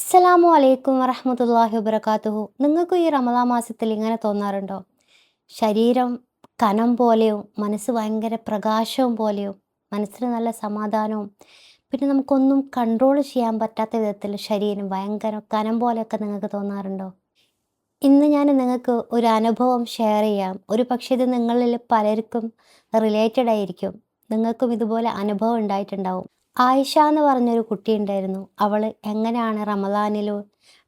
അസ്സലാമു അലൈക്കും വറഹമത്തല്ലാഹി വബർക്കാത്തുഹു നിങ്ങൾക്ക് ഈ റമദാ മാസത്തിൽ ഇങ്ങനെ തോന്നാറുണ്ടോ? ശരീരം കനം പോലെയും മനസ്സ് ഭയങ്കര പ്രകാശവും പോലെയും മനസ്സിന് നല്ല സമാധാനവും പിന്നെ നമുക്കൊന്നും കൺട്രോൾ ചെയ്യാൻ പറ്റാത്ത വിധത്തിൽ ശരീരം ഭയങ്കര കനം പോലെയൊക്കെ നിങ്ങൾക്ക് തോന്നാറുണ്ടോ? ഇന്ന് ഞാൻ നിങ്ങൾക്ക് ഒരു അനുഭവം ഷെയർ ചെയ്യാം. ഒരു പക്ഷേ ഇത് നിങ്ങളിൽ പലർക്കും റിലേറ്റഡ് ആയിരിക്കും. നിങ്ങൾക്കും ഇതുപോലെ അനുഭവം ഉണ്ടായിട്ടുണ്ടാവും. ആയിഷ എന്ന് പറഞ്ഞൊരു കുട്ടി ഉണ്ടായിരുന്നു. അവൾ എങ്ങനെയാണ് റമദാനിൽ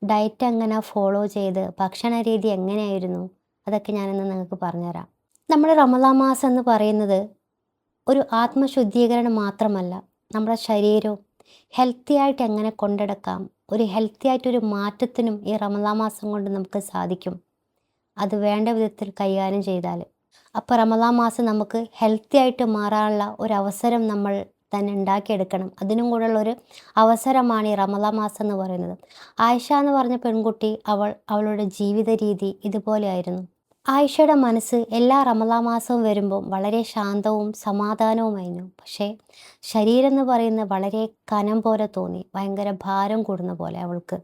ഡയറ്റ് എങ്ങനെ ഫോളോ ചെയ്ത് ഭക്ഷണ രീതി എങ്ങനെയായിരുന്നു? അതൊക്കെ ഞാനിന്ന് നിങ്ങൾക്ക് പറഞ്ഞുതരാം. നമ്മുടെ റമദാ മാസം എന്ന് പറയുന്നത് ഒരു ആത്മശുദ്ധീകരണം മാത്രമല്ല നമ്മുടെ ശരീരവും ഹെൽത്തി ആയിട്ട് എങ്ങനെ കൊണ്ടെടുക്കാം ഒരു ഹെൽത്തി ആയിട്ടൊരു മാറ്റത്തിനും ഈ റമദാ മാസം കൊണ്ട് നമുക്ക് സാധിക്കും. അത് വേണ്ട വിധത്തിൽ കൈകാര്യം ചെയ്താൽ അപ്പോൾ റമദാ മാസം നമുക്ക് ഹെൽത്തി ആയിട്ട് മാറാനുള്ള ഒരു അവസരം നമ്മൾ തന്നെ ഉണ്ടാക്കിയെടുക്കണം. അതിനും കൂടെയുള്ള ഒരു അവസരമാണ് ഈ റമദാൻ മാസം എന്ന് പറയുന്നത്. ആയിഷ എന്ന് പറഞ്ഞ പെൺകുട്ടി അവൾ അവളുടെ ജീവിത രീതി ഇതുപോലെയായിരുന്നു ആയിഷയുടെ മനസ്സ് എല്ലാ റമള മാസവും വരുമ്പോൾ വളരെ ശാന്തവും സമാധാനവുമായിരുന്നു. പക്ഷേ ശരീരം എന്ന് പറയുന്നത് വളരെ കനം പോലെ തോന്നി. ഭയങ്കര ഭാരം കൂടുന്ന പോലെ അവൾക്ക്.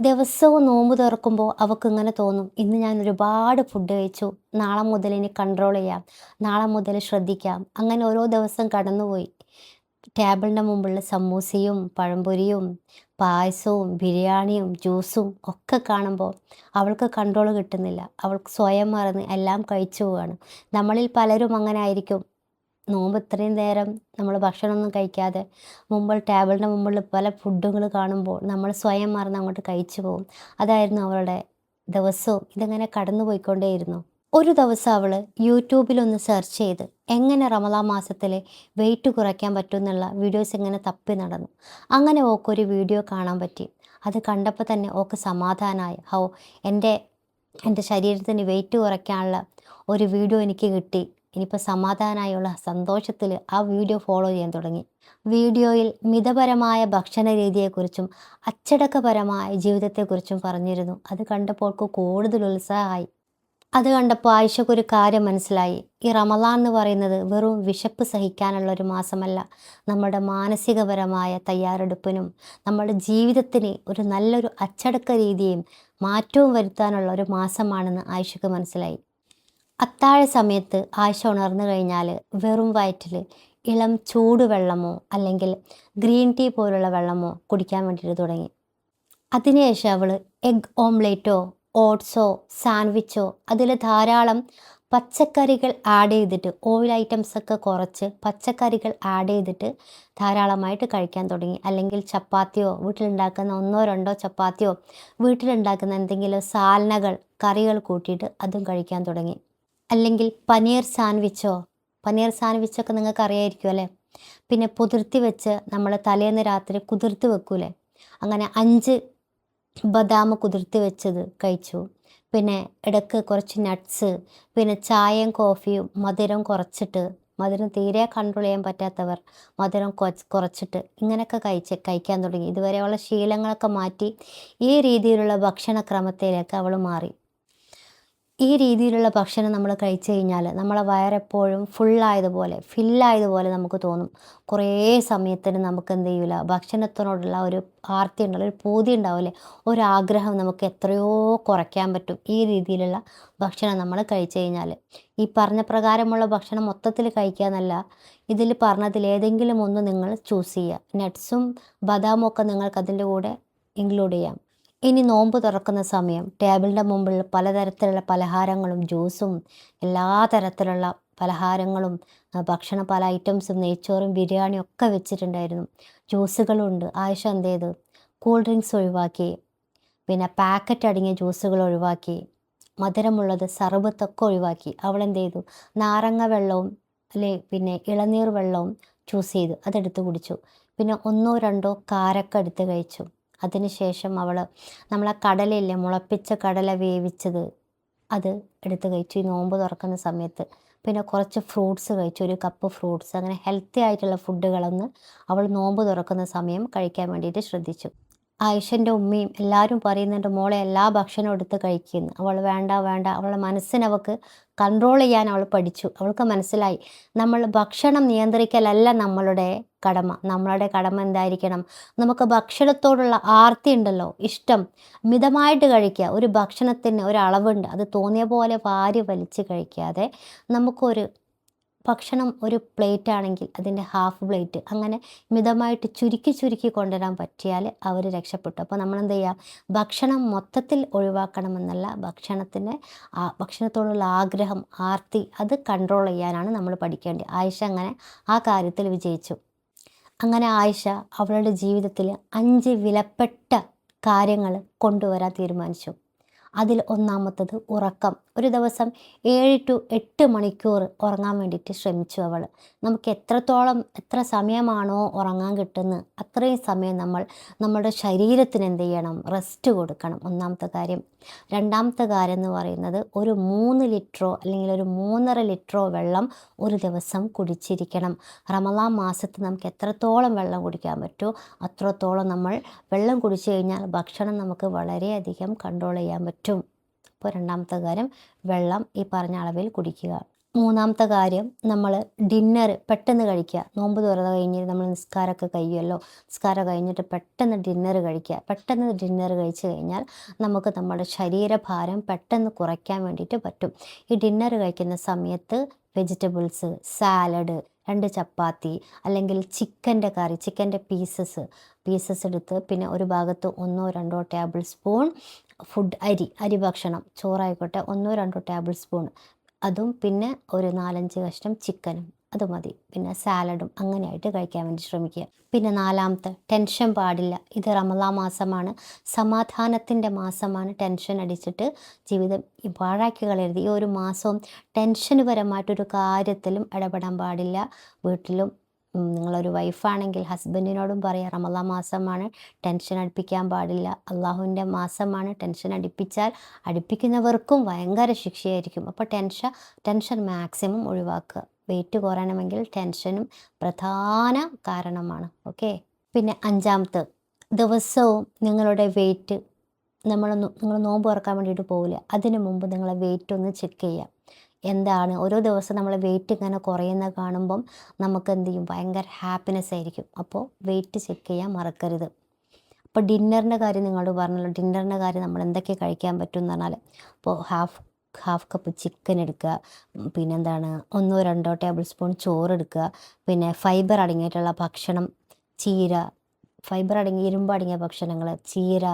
ദിവസവും നോമ്പ് തുറക്കുമ്പോൾ അവൾക്ക് ഇങ്ങനെ തോന്നും. ഇന്ന് ഞാൻ ഒരുപാട് ഫുഡ് കഴിച്ചു. നാളെ മുതൽ ഇനി കൺട്രോൾ ചെയ്യാം. നാളെ മുതൽ ശ്രദ്ധിക്കാം. അങ്ങനെ ഓരോ ദിവസം കടന്നുപോയി. ടേബിളിന്റെ മുമ്പുള്ള സമൂസയും പഴംപൊരിയും പായസവും ബിരിയാണിയും ജ്യൂസും ഒക്കെ കാണുമ്പോൾ അവൾക്ക് കൺട്രോൾ കിട്ടുന്നില്ല. അവൾക്ക് സ്വയം മറന്ന് എല്ലാം കഴിച്ചു പോവുകയാണ്. നമ്മളിൽ പലരും അങ്ങനെ ആയിരിക്കും. നോമ്പ് ഇത്രയും നേരം നമ്മൾ ഭക്ഷണമൊന്നും കഴിക്കാതെ മുമ്പിൽ ടേബിളിന്റെ മുമ്പിൽ പല ഫുഡുകൾ കാണുമ്പോൾ നമ്മൾ സ്വയം മറന്ന് അങ്ങോട്ട് കഴിച്ചു പോകും. അതായിരുന്നു അവളുടെ ദിവസവും. ഇതിങ്ങനെ കടന്നു പോയിക്കൊണ്ടേയിരുന്നു ഒരു ദിവസം അവൾ യൂട്യൂബിലൊന്ന് സെർച്ച് ചെയ്ത് എങ്ങനെ റമദാൻ മാസത്തിലെ വെയിറ്റ് കുറയ്ക്കാൻ പറ്റും എന്നുള്ള വീഡിയോസ് എങ്ങനെ തപ്പി നടന്നു. അങ്ങനെ ഓക്കൊരു വീഡിയോ കാണാൻ പറ്റി. അത് കണ്ടപ്പോൾ തന്നെ ഓക്ക് സമാധാനമായി ഹോ എന്റെ എന്റെ ശരീരത്തിന് വെയിറ്റ് കുറയ്ക്കാനുള്ള ഒരു വീഡിയോ എനിക്ക് കിട്ടി. ഇനിയിപ്പോൾ സമാധാനമായുള്ള സന്തോഷത്തിൽ ആ വീഡിയോ ഫോളോ ചെയ്യാൻ തുടങ്ങി. വീഡിയോയിൽ മിതപരമായ ഭക്ഷണ രീതിയെക്കുറിച്ചും അച്ചടക്കപരമായ ജീവിതത്തെക്കുറിച്ചും പറഞ്ഞിരുന്നു. അത് കണ്ടപ്പോൾ കൂടുതൽ ഉത്സാഹമായി. അത് കണ്ടപ്പോൾ ആയിഷക്കൊരു കാര്യം മനസ്സിലായി. ഈ റമദാൻ എന്ന് പറയുന്നത് വെറും വിശപ്പ് സഹിക്കാനുള്ള ഒരു മാസമല്ല. നമ്മുടെ മാനസികപരമായ തയ്യാറെടുപ്പിനും നമ്മുടെ ജീവിതത്തിന് ഒരു നല്ലൊരു അച്ചടക്ക രീതിയും മാറ്റവും വരുത്താനുള്ള ഒരു മാസമാണെന്ന് ആയിഷക്ക് മനസ്സിലായി. അത്താഴ സമയത്ത് ആയിഷ ഉണർന്നു കഴിഞ്ഞാൽ വെറും വയറ്റിൽ ഇളം ചൂടുവെള്ളമോ അല്ലെങ്കിൽ ഗ്രീൻ ടീ പോലുള്ള വെള്ളമോ കുടിക്കാൻ വേണ്ടിയിട്ട് തുടങ്ങി. അതിനുശേഷം അവൾ എഗ് ഓംലേറ്റോ ഓട്സോ സാൻഡ്വിച്ചോ അതിൽ ധാരാളം പച്ചക്കറികൾ ആഡ് ചെയ്തിട്ട് ഓയിൽ ഐറ്റംസ് ഒക്കെ കുറച്ച് പച്ചക്കറികൾ ആഡ് ചെയ്തിട്ട് ധാരാളമായിട്ട് കഴിക്കാൻ തുടങ്ങി. അല്ലെങ്കിൽ ചപ്പാത്തിയോ വീട്ടിലുണ്ടാക്കുന്ന ഒന്നോ രണ്ടോ ചപ്പാത്തിയോ വീട്ടിലുണ്ടാക്കുന്ന എന്തെങ്കിലും സാലനകൾ കറികൾ കൂട്ടിയിട്ട് അതും കഴിക്കാൻ തുടങ്ങി. അല്ലെങ്കിൽ പനീർ സാൻഡ്വിച്ചോ പനീർ സാൻഡ്വിച്ചൊക്കെ നിങ്ങൾക്ക് അറിയായിരിക്കും അല്ലേ? പിന്നെ പുതിർത്തി വെച്ച് നമ്മൾ തലേന്ന് രാത്രി കുതിർത്ത് വെക്കൂലേ? അങ്ങനെ അഞ്ച് ബദാം കുതിർത്തി വെച്ചത് കഴിച്ചു. പിന്നെ ഇടയ്ക്ക് കുറച്ച് നട്ട്സ് പിന്നെ ചായയും കോഫിയും മധുരം കുറച്ചിട്ട് മധുരം തീരെ കൺട്രോൾ ചെയ്യാൻ പറ്റാത്തവർ മധുരം കുറച്ചിട്ട് ഇങ്ങനെയൊക്കെ കഴിച്ച് കഴിക്കാൻ തുടങ്ങി. ഇതുവരെയുള്ള ശീലങ്ങളൊക്കെ മാറ്റി ഈ രീതിയിലുള്ള ഭക്ഷണക്രമത്തിലേക്ക് അവൾ മാറി. ഈ രീതിയിലുള്ള ഭക്ഷണം നമ്മൾ കഴിച്ചു കഴിഞ്ഞാൽ നമ്മളെ വയറെപ്പോഴും ഫുള്ളായതുപോലെ ഫില്ലായതുപോലെ നമുക്ക് തോന്നും. കുറേ സമയത്തിന് നമുക്ക് എന്ത് ചെയ്യില്ല ഭക്ഷണത്തിനോടുള്ള ഒരു ആർത്തി ഉണ്ടാവില്ല ഒരു പൂതി ഉണ്ടാവില്ലേ ഒരാഗ്രഹം നമുക്ക് എത്രയോ കുറയ്ക്കാൻ പറ്റും ഈ രീതിയിലുള്ള ഭക്ഷണം നമ്മൾ കഴിച്ചു കഴിഞ്ഞാൽ. ഈ പറഞ്ഞ പ്രകാരമുള്ള ഭക്ഷണം മൊത്തത്തിൽ കഴിക്കുക എന്നല്ല ഇതിൽ പറഞ്ഞതിൽ ഏതെങ്കിലും ഒന്ന് നിങ്ങൾ ചൂസ് ചെയ്യുക. നട്ട്സും ബദാമൊക്കെ ഒക്കെ നിങ്ങൾക്ക് അതിന്റെ കൂടെ ഇൻക്ലൂഡ് ചെയ്യാം. ഇനി നോമ്പ് തുറക്കുന്ന സമയം. ടേബിളിന്റെ മുമ്പിൽ പലതരത്തിലുള്ള പലഹാരങ്ങളും ജ്യൂസും എല്ലാ തരത്തിലുള്ള പലഹാരങ്ങളും ഭക്ഷണ പല ഐറ്റംസും നെയ്ച്ചോറും ബിരിയാണിയും ഒക്കെ വെച്ചിട്ടുണ്ടായിരുന്നു. ജ്യൂസുകളുണ്ട് ആയിഷ എന്ത് ചെയ്തു കൂൾ ഡ്രിങ്ക്സ് ഒഴിവാക്കി. പിന്നെ പാക്കറ്റ് അടങ്ങിയ ജ്യൂസുകൾ ഒഴിവാക്കി. മധുരമുള്ളത് സർബത്തൊക്കെ ഒഴിവാക്കി. അവൾ എന്ത് ചെയ്തു നാരങ്ങ വെള്ളവും അല്ലെ പിന്നെ ഇളനീർ വെള്ളവും ചൂസ് ചെയ്തു. അതെടുത്ത് കുടിച്ചു. പിന്നെ ഒന്നോ രണ്ടോ കാരക്ക എടുത്ത് കഴിച്ചു. അതിനുശേഷം അവൾ നമ്മളെ കടലയില്ലേ മുളപ്പിച്ച കടല വേവിച്ചത് അത് എടുത്ത് കഴിച്ചു. ഈ നോമ്പ് തുറക്കുന്ന സമയത്ത് പിന്നെ കുറച്ച് ഫ്രൂട്ട്സ് കഴിച്ചു. ഒരു കപ്പ് ഫ്രൂട്ട്സ്. അങ്ങനെ ഹെൽത്തി ആയിട്ടുള്ള ഫുഡുകളൊന്ന് അവൾ നോമ്പ് തുറക്കുന്ന സമയം കഴിക്കാൻ വേണ്ടിയിട്ട് ശ്രദ്ധിച്ചു. ആയിഷന്റെ ഉമ്മയും എല്ലാവരും പറയുന്നുണ്ട് മോളെ എല്ലാ ഭക്ഷണവും എടുത്ത് കഴിക്കുന്നു. അവൾ വേണ്ട വേണ്ട. അവളുടെ മനസ്സിനവൾക്ക് കൺട്രോൾ ചെയ്യാൻ അവൾ പഠിച്ചു. അവൾക്ക് മനസ്സിലായി നമ്മൾ ഭക്ഷണം നിയന്ത്രിക്കലല്ല നമ്മളുടെ കടമ. നമ്മളുടെ കടമ എന്തായിരിക്കണം? നമുക്ക് ഭക്ഷണത്തോടുള്ള ആർത്തി ഉണ്ടല്ലോ ഇഷ്ടം. മിതമായിട്ട് കഴിക്കുക. ഒരു ഭക്ഷണത്തിന് ഒരു അളവുണ്ട്. അത് തോന്നിയ പോലെ വാരി വലിച്ച് കഴിക്കാതെ നമുക്കൊരു ഭക്ഷണം ഒരു പ്ലേറ്റ് ആണെങ്കിൽ അതിന്റെ ഹാഫ് പ്ലേറ്റ് അങ്ങനെ മിതമായിട്ട് ചുരുക്കി ചുരുക്കി കൊണ്ടുവരാൻ പറ്റിയാൽ അവർ രക്ഷപ്പെട്ടു. അപ്പോൾ നമ്മൾ എന്ത് ചെയ്യുക? ഭക്ഷണം മൊത്തത്തിൽ ഒഴിവാക്കണമെന്നല്ല ഭക്ഷണത്തിന് ആ ഭക്ഷണത്തോടുള്ള ആഗ്രഹം ആർത്തി അത് കൺട്രോൾ ചെയ്യാനാണ് നമ്മൾ പഠിക്കേണ്ടത്. ആയിഷ അങ്ങനെ ആ കാര്യത്തിൽ വിജയിച്ചു. അങ്ങനെ ആയിഷ അവളുടെ ജീവിതത്തിൽ അഞ്ച് വിലപ്പെട്ട കാര്യങ്ങൾ കൊണ്ടുവരാൻ തീരുമാനിച്ചു. അതിൽ ഒന്നാമത്തത് ഉറക്കം. ഒരു ദിവസം ഏഴ് ടു എട്ട് മണിക്കൂർ ഉറങ്ങാൻ വേണ്ടിയിട്ട് ശ്രമിച്ചു അവൾ. നമുക്ക് എത്രത്തോളം എത്ര സമയമാണോ ഉറങ്ങാൻ കിട്ടുന്നത് അത്രയും സമയം നമ്മൾ നമ്മുടെ ശരീരത്തിന് എന്ത് ചെയ്യണം? റെസ്റ്റ് കൊടുക്കണം. ഒന്നാമത്തെ കാര്യം. രണ്ടാമത്തെ കാര്യം എന്ന് പറയുന്നത് ഒരു മൂന്ന് ലിറ്ററോ അല്ലെങ്കിൽ ഒരു മൂന്നര ലിറ്ററോ വെള്ളം ഒരു ദിവസം കുടിച്ചിരിക്കണം. റമലാ മാസത്ത് നമുക്ക് എത്രത്തോളം വെള്ളം കുടിക്കാൻ പറ്റുമോ അത്രത്തോളം നമ്മൾ വെള്ളം കുടിച്ചു കഴിഞ്ഞാൽ ഭക്ഷണം നമുക്ക് വളരെയധികം കൺട്രോൾ ചെയ്യാൻ പറ്റും. അപ്പോൾ രണ്ടാമത്തെ കാര്യം വെള്ളം ഈ പറഞ്ഞ അളവിൽ കുടിക്കുക. മൂന്നാമത്തെ കാര്യം നമ്മൾ ഡിന്നർ പെട്ടെന്ന് കഴിക്കുക. നോമ്പ് തുറന്ന് കഴിഞ്ഞ് നമ്മൾ നിസ്കാരമൊക്കെ കഴിയുമല്ലോ? നിസ്കാരം കഴിഞ്ഞിട്ട് പെട്ടെന്ന് ഡിന്നർ കഴിക്കുക. പെട്ടെന്ന് ഡിന്നർ കഴിച്ചു കഴിഞ്ഞാൽ നമുക്ക് നമ്മുടെ ശരീരഭാരം പെട്ടെന്ന് കുറയ്ക്കാൻ വേണ്ടിയിട്ട് പറ്റും. ഈ ഡിന്നർ കഴിക്കുന്ന സമയത്ത് വെജിറ്റബിൾസ് സാലഡ് രണ്ട് ചപ്പാത്തി അല്ലെങ്കിൽ ചിക്കന്റെ കറി ചിക്കന്റെ പീസസ് പീസസ് എടുത്ത് പിന്നെ ഒരു ഭാഗത്ത് ഒന്നോ രണ്ടോ ടേബിൾ സ്പൂൺ ഫുഡ് അരി അരി ഭക്ഷണം ചോറായിക്കോട്ടെ ഒന്നോ രണ്ടോ ടേബിൾ സ്പൂൺ അതും പിന്നെ ഒരു നാലഞ്ച് കഷ്ണം ചിക്കനും അത് മതി. പിന്നെ സാലഡും അങ്ങനെയായിട്ട് കഴിക്കാൻ വേണ്ടി ശ്രമിക്കുക. പിന്നെ നാലാമത്തെ ടെൻഷൻ പാടില്ല. ഇത് റമലാ മാസമാണ്. സമാധാനത്തിന്റെ മാസമാണ് ടെൻഷൻ അടിച്ചിട്ട് ജീവിതം പാഴാക്കി കളയരുത്. ഈ ഒരു മാസവും ടെൻഷനുപരമായിട്ടൊരു കാര്യത്തിലും ഇടപെടാൻ പാടില്ല. വീട്ടിലും നിങ്ങളൊരു വൈഫാണെങ്കിൽ ഹസ്ബൻഡിനോടും പറയാം റമലാ മാസമാണ് ടെൻഷൻ അടുപ്പിക്കാൻ പാടില്ല. അള്ളാഹുവിന്റെ മാസമാണ് ടെൻഷൻ അടുപ്പിച്ചാൽ അടുപ്പിക്കുന്നവർക്കും ഭയങ്കര ശിക്ഷയായിരിക്കും. അപ്പോൾ ടെൻഷൻ ടെൻഷൻ മാക്സിമം ഒഴിവാക്കുക. വെയിറ്റ് കുറയണമെങ്കിൽ ടെൻഷനും പ്രധാന കാരണമാണ് ഓക്കെ? പിന്നെ അഞ്ചാമത്തെ ദിവസവും നിങ്ങളുടെ വെയിറ്റ് നമ്മൾ നിങ്ങൾ നോമ്പ് ഉറക്കാൻ വേണ്ടിയിട്ട് പോകില്ല അതിന് മുമ്പ് നിങ്ങളെ വെയിറ്റ് ഒന്ന് ചെക്ക് ചെയ്യാം എന്താണ്? ഓരോ ദിവസം നമ്മൾ വെയിറ്റ് ഇങ്ങനെ കുറയുന്ന കാണുമ്പം നമുക്ക് എന്ത് ചെയ്യും? ഭയങ്കര ഹാപ്പിനെസ് ആയിരിക്കും. അപ്പോൾ വെയിറ്റ് ചെക്ക് ചെയ്യാൻ മറക്കരുത്. അപ്പോൾ ഡിന്നറിന്റെ കാര്യം നിങ്ങളോട് പറഞ്ഞല്ലോ. ഡിന്നറിന്റെ കാര്യം നമ്മൾ എന്തൊക്കെ കഴിക്കാൻ പറ്റും എന്ന് പറഞ്ഞാൽ ഇപ്പോൾ ഹാഫ് ഹാഫ് കപ്പ് ചിക്കൻ എടുക്കുക. പിന്നെന്താണ് ഒന്നോ രണ്ടോ ടേബിൾ സ്പൂൺ ചോറ് എടുക്കുക. പിന്നെ ഫൈബർ അടങ്ങിയിട്ടുള്ള ഭക്ഷണം ചീര ഫൈബർ അടങ്ങിയ ഇരുമ്പ് അടങ്ങിയ ഭക്ഷണങ്ങൾ ചീര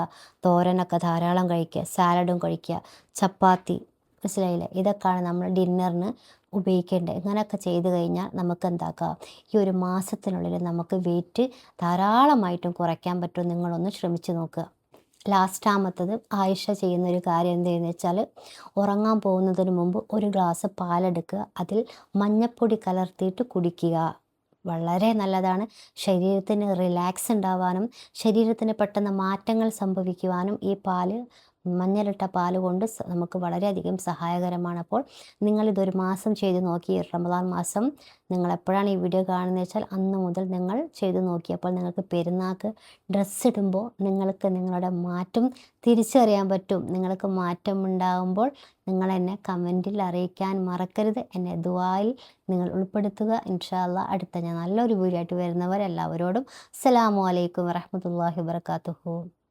തോരനൊക്കെ ധാരാളം കഴിക്കുക. സാലഡും കഴിക്കുക. ചപ്പാത്തി മനസ്സിലായില്ലേ? ഇതൊക്കെയാണ് നമ്മൾ ഡിന്നറിന് ഉപയോഗിക്കേണ്ടത്. ഇങ്ങനെയൊക്കെ ചെയ്ത് കഴിഞ്ഞാൽ നമുക്ക് എന്താക്കാം? ഈ ഒരു മാസത്തിനുള്ളിൽ നമുക്ക് വെയിറ്റ് ധാരാളമായിട്ടും കുറയ്ക്കാൻ പറ്റും. നിങ്ങളൊന്ന് ശ്രമിച്ചു നോക്കുക. ലാസ്റ്റാമത്തത് ആയിഷ ചെയ്യുന്നൊരു കാര്യം എന്തെന്ന് വെച്ചാൽ ഉറങ്ങാൻ പോകുന്നതിന് മുമ്പ് ഒരു ഗ്ലാസ് പാലെടുക്കുക. അതിൽ മഞ്ഞപ്പൊടി കലർത്തിയിട്ട് കുടിക്കുക. വളരെ നല്ലതാണ്. ശരീരത്തിന് റിലാക്സ് ഉണ്ടാവാനും ശരീരത്തിന് പെട്ടെന്ന് മാറ്റങ്ങൾ സംഭവിക്കുവാനും ഈ പാൽ മഞ്ഞളിട്ട പാൽ കൊണ്ട് നമുക്ക് വളരെയധികം സഹായകരമാണ്. അപ്പോൾ നിങ്ങളിതൊരു മാസം ചെയ്ത് നോക്കി. റമദാൻ മാസം നിങ്ങൾ എപ്പോഴാണ് ഈ വീഡിയോ കാണുന്നത് വെച്ചാൽ അന്ന് മുതൽ നിങ്ങൾ ചെയ്ത് നോക്കിയപ്പോൾ നിങ്ങൾക്ക് പെരുന്നാൾക്ക് ഡ്രസ്സ് ഇടുമ്പോൾ നിങ്ങൾക്ക് നിങ്ങളുടെ മാറ്റം തിരിച്ചറിയാൻ പറ്റും. നിങ്ങൾക്ക് മാറ്റം ഉണ്ടാകുമ്പോൾ നിങ്ങൾ എന്നെ കമന്റിൽ അറിയിക്കാൻ മറക്കരുത്. എന്നെ ദുബായിൽ നിങ്ങൾ ഉൾപ്പെടുത്തുക. ഇൻഷാല്ല അടുത്ത ഞാൻ നല്ലൊരു വീഡിയോ ആയിട്ട് വരുന്നവരെല്ലാവരോടും അസ്സലാമലൈക്കും വറഹമത്തല്ലാഹി വാത്തു